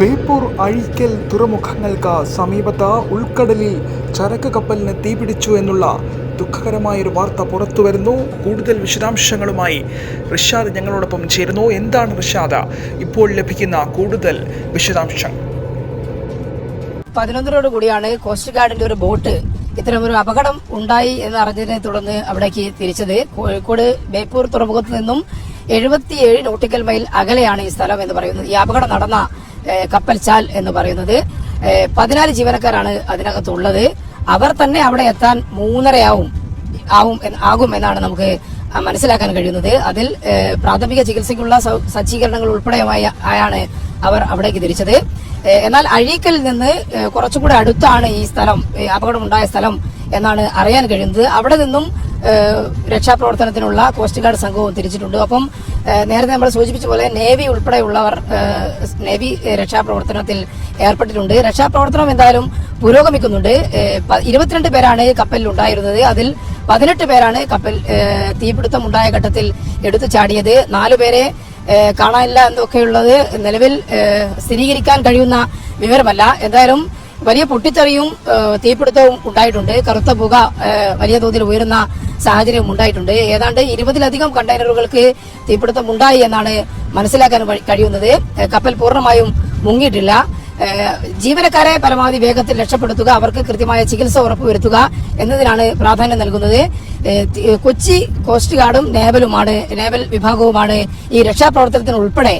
ബേപ്പൂർ അഴിക്കൽ തുറമുഖങ്ങൾക്ക് സമീപത്ത് ഉൾക്കടലിൽ ചരക്ക് കപ്പലിന് തീപിടിച്ചു എന്നുള്ള ദുഃഖകരമായൊരു വാർത്ത പുറത്തു വരുന്നു കൂടുതൽ വിശദാംശങ്ങളുമായി റിഷാദ് ഞങ്ങളോടൊപ്പം ചേരുന്നു. എന്താണ് റിഷാദ്? ഇപ്പോൾ ലഭിക്കുന്ന കൂടുതൽ വിശദാംശങ്ങൾ. പതിനൊന്നരോട് കൂടിയാണ് കോസ്റ്റ് ഗാർഡിന്റെ ഒരു ബോട്ട് ഇത്തരമൊരു അപകടം ഉണ്ടായി എന്ന് അറിഞ്ഞതിനെ തുടർന്ന് അവിടേക്ക് തിരിച്ചത്. കോഴിക്കോട് ബേപ്പൂർ തുറമുഖത്ത് നിന്നും എഴുപത്തിയേഴ് നോട്ടിക്കൽ മൈൽ അകലെയാണ് ഈ സ്ഥലം എന്ന് പറയുന്നത്. ഈ അപകടം നടന്ന കപ്പൽ ചാൽ എന്ന് പറയുന്നത്. പതിനാല് ജീവനക്കാരാണ് അതിനകത്തുള്ളത്. അവർ തന്നെ അവിടെ എത്താൻ മൂന്നരയാവും ആവും ആകും എന്നാണ് നമുക്ക് മനസ്സിലാക്കാൻ കഴിയുന്നത്. അതിൽ പ്രാഥമിക ചികിത്സയ്ക്കുള്ള സജ്ജീകരണങ്ങൾ ഉൾപ്പെടെയുമായി ആയാണ് അവർ അവിടേക്ക് തിരിച്ചത്. എന്നാൽ അഴീക്കൽ നിന്ന് കുറച്ചുകൂടെ അടുത്താണ് ഈ സ്ഥലം അപകടമുണ്ടായ സ്ഥലം എന്നാണ് അറിയാൻ കഴിയുന്നത്. അവിടെ നിന്നും രക്ഷാപ്രവർത്തനത്തിനുള്ള കോസ്റ്റ് ഗാർഡ് സംഘവും തിരിച്ചിട്ടുണ്ട്. അപ്പം നേരത്തെ നമ്മൾ സൂചിപ്പിച്ച പോലെ നേവി ഉൾപ്പെടെയുള്ളവർ നേവി രക്ഷാപ്രവർത്തനത്തിൽ ഏർപ്പെട്ടിട്ടുണ്ട്. രക്ഷാപ്രവർത്തനം എന്തായാലും പുരോഗമിക്കുന്നുണ്ട്. ഇരുപത്തിരണ്ട് പേരാണ് കപ്പലിൽ ഉണ്ടായിരുന്നത്. അതിൽ പതിനെട്ട് പേരാണ് കപ്പൽ തീപിടുത്തം ഉണ്ടായ ഘട്ടത്തിൽ എടുത്തു ചാടിയത്. നാലുപേരെ കാണാനില്ല എന്നൊക്കെയുള്ളത് നിലവിൽ സ്ഥിരീകരിക്കാൻ കഴിയുന്ന വിവരമല്ല. എന്തായാലും വലിയ പൊട്ടിത്തെറിയും തീപിടുത്തവും ഉണ്ടായിട്ടുണ്ട്. കറുത്ത പുക വലിയ തോതിൽ ഉയരുന്ന സാഹചര്യം ഉണ്ടായിട്ടുണ്ട്. ഏതാണ്ട് ഇരുപതിലധികം കണ്ടെയ്നറുകൾക്ക് തീപിടുത്തം ഉണ്ടായി എന്നാണ് മനസ്സിലാക്കാൻ കഴിയുന്നത്. കപ്പൽ പൂർണമായും മുങ്ങിയിട്ടില്ല. ജീവനക്കാരെ പരമാവധി വേഗത്തിൽ രക്ഷപ്പെടുത്തുക അവർക്ക് കൃത്യമായ ചികിത്സ ഉറപ്പുവരുത്തുക എന്നതിനാണ് പ്രാധാന്യം നൽകുന്നത്. കൊച്ചി കോസ്റ്റ് ഗാർഡും നേവലുമാണ് നേവൽ വിഭാഗവുമാണ് ഈ രക്ഷാപ്രവർത്തനത്തിന് ഉൾപ്പെടെ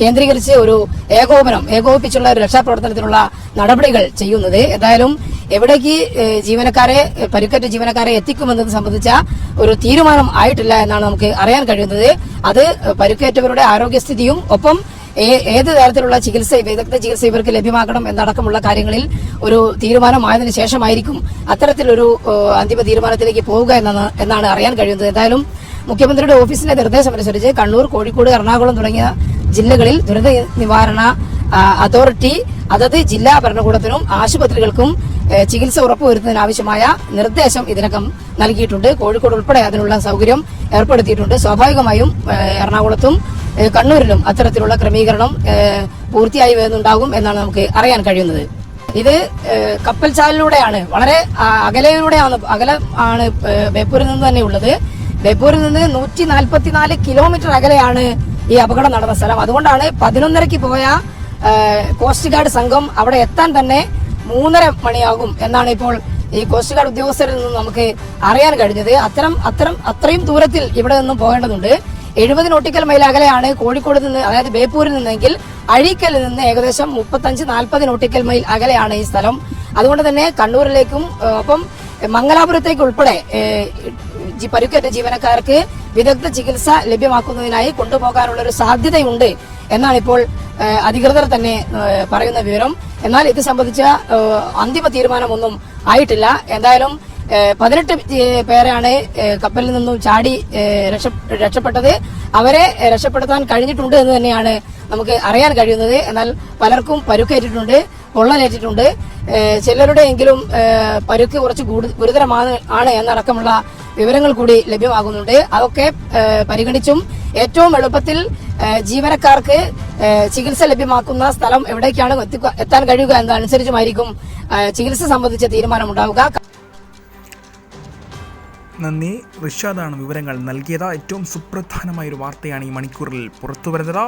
കേന്ദ്രീകരിച്ച് ഒരു ഏകോപനം ഏകോപിപ്പിച്ചുള്ള ഒരു രക്ഷാപ്രവർത്തനത്തിനുള്ള നടപടികൾ ചെയ്യുന്നത്. എന്തായാലും എവിടേക്ക് ജീവനക്കാരെ പരിക്കേറ്റ ജീവനക്കാരെ എത്തിക്കുമെന്നത് സംബന്ധിച്ച ഒരു തീരുമാനം ആയിട്ടില്ല എന്നാണ് നമുക്ക് അറിയാൻ കഴിയുന്നത്. അത് പരിക്കേറ്റവരുടെ ആരോഗ്യസ്ഥിതിയും ഒപ്പം ഏത് തരത്തിലുള്ള ചികിത്സ വിദഗ്ധ ചികിത്സ ഇവർക്ക് ലഭ്യമാക്കണം എന്നടക്കമുള്ള കാര്യങ്ങളിൽ ഒരു തീരുമാനമായതിനു ശേഷമായിരിക്കും അത്തരത്തിലൊരു അന്തിമ തീരുമാനത്തിലേക്ക് പോവുക എന്നാണ് എന്നാണ് അറിയാൻ കഴിയുന്നത്. എന്തായാലും മുഖ്യമന്ത്രിയുടെ ഓഫീസിന്റെ നിർദ്ദേശമനുസരിച്ച് കണ്ണൂർ കോഴിക്കോട് എറണാകുളം തുടങ്ങിയ ജില്ലകളിൽ ദുരന്ത നിവാരണ അതോറിറ്റി അതത് ജില്ലാ ഭരണകൂടത്തിനും ആശുപത്രികൾക്കും ചികിത്സ ഉറപ്പുവരുത്തുന്നതിനാവശ്യമായ നിർദ്ദേശം ഇതിനകം നൽകിയിട്ടുണ്ട്. കോഴിക്കോട് ഉൾപ്പെടെ അതിനുള്ള സൗകര്യം ഏർപ്പെടുത്തിയിട്ടുണ്ട്. സ്വാഭാവികമായും എറണാകുളത്തും കണ്ണൂരിലും അത്തരത്തിലുള്ള ക്രമീകരണം പൂർത്തിയായി വരുന്നുണ്ടാകും എന്നാണ് നമുക്ക് അറിയാൻ കഴിയുന്നത്. ഇത് കപ്പൽ ചാലിലൂടെയാണ് വളരെ അകലയിലൂടെയാണ് അകല ആണ് ബേപ്പൂരിൽ നിന്ന് തന്നെ ഉള്ളത്. ബേപ്പൂരിൽ നിന്ന് നൂറ്റി നാൽപ്പത്തിനാല് കിലോമീറ്റർ അകലെയാണ് ഈ അപകടം നടന്ന സ്ഥലം. അതുകൊണ്ടാണ് പതിനൊന്നരയ്ക്ക് പോയ കോസ്റ്റ് ഗാർഡ് സംഘം അവിടെ എത്താൻ തന്നെ മൂന്നര മണിയാകും എന്നാണ് ഇപ്പോൾ ഈ കോസ്റ്റ് ഗാർഡ് ഉദ്യോഗസ്ഥരിൽ നിന്ന് നമുക്ക് അറിയാൻ കഴിഞ്ഞത്. അത്തരം അത്തരം അത്രയും ദൂരത്തിൽ ഇവിടെ നിന്നും പോകേണ്ടതുണ്ട്. എഴുപത് നോട്ടിക്കൽ മൈൽ അകലെയാണ് കോഴിക്കോട് നിന്ന് അതായത് ബേപ്പൂരിൽ നിന്നെങ്കിൽ അഴീക്കലിൽ നിന്ന് ഏകദേശം മുപ്പത്തഞ്ച് നാൽപ്പത് നോട്ടിക്കൽ മൈൽ അകലെയാണ് ഈ സ്ഥലം. അതുകൊണ്ട് തന്നെ കണ്ണൂരിലേക്കും ഒപ്പം മംഗലാപുരത്തേക്ക് ഉൾപ്പെടെ പരുക്കേറ്റ ജീവനക്കാർക്ക് വിദഗ്ധ ചികിത്സ ലഭ്യമാക്കുന്നതിനായി കൊണ്ടുപോകാനുള്ള ഒരു സാധ്യതയുണ്ട് എന്നാണ് ഇപ്പോൾ അധികൃതർ തന്നെ പറയുന്ന വിവരം. എന്നാൽ ഇത് സംബന്ധിച്ച അന്തിമ തീരുമാനമൊന്നും ആയിട്ടില്ല. എന്തായാലും പതിനെട്ട് പേരാണ് കപ്പലിൽ നിന്നും ചാടി രക്ഷ- രക്ഷപ്പെട്ടത്. അവരെ രക്ഷപ്പെടുത്താൻ കഴിഞ്ഞിട്ടുണ്ട് എന്ന് തന്നെയാണ് നമുക്ക് അറിയാൻ കഴിയുന്നത്. എന്നാൽ പലർക്കും പരുക്കേറ്റിട്ടുണ്ട് പൊള്ളലേറ്റിട്ടുണ്ട് ചിലരുടെ എങ്കിലും പരുക്ക് കുറച്ച് ഗുരുതരമാണ് ആണ് എന്നടക്കമുള്ള വിവരങ്ങൾ കൂടി ലഭ്യമാകുന്നുണ്ട്. അതൊക്കെ പരിഗണിച്ചും ഏറ്റവും എളുപ്പത്തിൽ ജീവനക്കാർക്ക് ചികിത്സ ലഭ്യമാക്കുന്ന സ്ഥലം എവിടേക്കാണ് എത്താൻ കഴിയുക എന്നതനുസരിച്ചുമായിരിക്കും ചികിത്സ സംബന്ധിച്ച തീരുമാനമുണ്ടാവുക. നന്ദി. റിഷാദാണ് വിവരങ്ങൾ നൽകിയത്. ഏറ്റവും സുപ്രധാനമായ ഒരു വാർത്തയാണ് ഈ മണിക്കൂറിൽ പുറത്തു വരുന്നത്